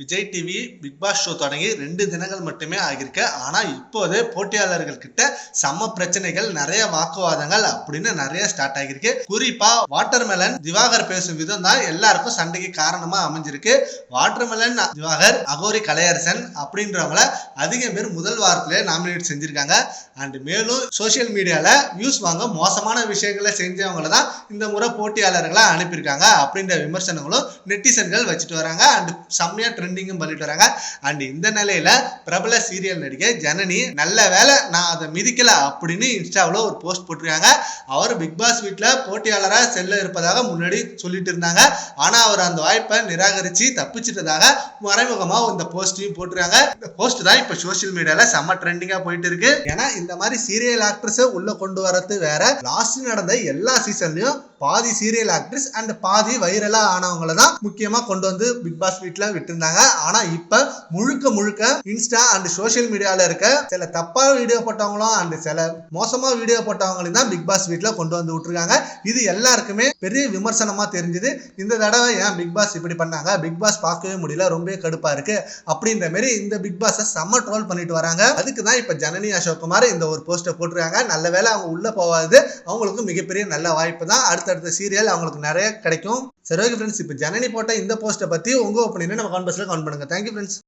Vijay TV big boss show தொடங்கி ரெண்டு தினங்கள் மட்டுமே ஆகியிருக்கு. ஆனால் இப்போதே போட்டியாளர்கள் கிட்ட சம பிரச்சனைகள் நிறைய வாக்குவாதங்கள் அப்படின்னு நிறைய ஸ்டார்ட் ஆகியிருக்கு. குறிப்பா வாட்டர்மெலன் திவாகர் பேசும் விதம் தான் எல்லாருக்கும் சண்டைக்கு காரணமா அமைஞ்சிருக்கு. வாட்டர்மெலன் திவாகர் அகோரி கலையரசன் அப்படின்றவங்கள அதிக பேர் முதல் வாரத்திலே நாமினேட் செஞ்சிருக்காங்க. அண்ட் மேலும் சோஷியல் மீடியால வியூஸ் வாங்க மோசமான விஷயங்களை செஞ்சவங்கள தான் இந்த முறை போட்டியாளர்களாக அனுப்பியிருக்காங்க அப்படின்ற விமர்சனங்களும் நெட்டிசன்கள் வச்சுட்டு வராங்க. அண்ட் செம்மையா ட்ரெண்டிங்கும் பண்ணிட்டு வராங்க. அண்ட் இந்த நிலையில பிரபல சீரியல் நடிகை ஜனனி நல்ல வேலை நான் அதை மிதிக்கல அப்படின்னு இன்ஸ்டாவில் ஒரு போஸ்ட் போட்டிருக்காங்க. அவர் பிக் பாஸ் வீட்டில் போட்டியாளராக செல்ல இருப்பதாக முன்னாடி சொல்லிட்டு இருந்தாங்க. ஆனா அவர் அந்த வாய்ப்பை நிராகரித்து தப்பிச்சிட்டதாக மறைமுகமா இந்த போஸ்டையும் போட்டிருக்காங்க. இந்த போஸ்ட் தான் இப்போ சோஷியல் மீடியாவில் செம்ம ட்ரெண்டிங்காக போயிட்டு இருக்கு. ஏன்னா இந்த மாதிரி சீரியல் ஆக்ட்ரஸை உள்ளே கொண்டு வரது வேற. லாஸ்ட் நடந்த எல்லா சீசன்லையும் பாதி சீரியல் ஆக்ட்ரஸ் அண்ட் பாதி வைரலா ஆனவங்கள தான் முக்கியமாக கொண்டு வந்து பிக் பாஸ் வீட்டில் விட்டுருந்தாங்க. ஆனா இப்ப முழுக்க முழுக்க இன்ஸ்டா அண்ட் சோஷியல் மீடியால இருக்க சில தப்பா வீடியோ போட்டவங்களும் அண்ட் சில மோசமா வீடியோ போட்டவங்களையும் தான் பிக் பாஸ் வீட்ல கொண்டு வந்து விட்டுருக்காங்க. இது எல்லாருக்குமே பெரிய விமர்சனமா தெரிஞ்சது. இந்த தடவை ஏன் பிக் பாஸ் இப்படி பண்ணாங்க? பிக் பாஸ் பார்க்கவே முடியல. ரொம்ப கடுப்பா இருக்கு. அப்படின்ற மாதிரி இந்த பிக் பாஸை செம்ம ட்ரோல் பண்ணிட்டு வராங்க. அதுக்கு தான் இப்ப ஜனனி அசோக்குமார் இந்த ஒரு போஸ்ட்டை போட்டிருக்காங்க. நல்ல வேளை அவங்க உள்ள போவாது அவங்களுக்கு மிகப்பெரிய நல்ல வாய்ப்பு தான். அடுத்தடுத்த சீரியல் அவங்களுக்கு நிறைய கிடைக்கும். சரி ஓகே ஃப்ரெண்ட்ஸ் இப்போ ஜனனி போட்ட இந்த போஸ்ட்டை பற்றி உங்க ஒப்பீனியனை நம்ம கான்பர்ஸில் கவுண்ட் பண்ணுங்க. Thank you friends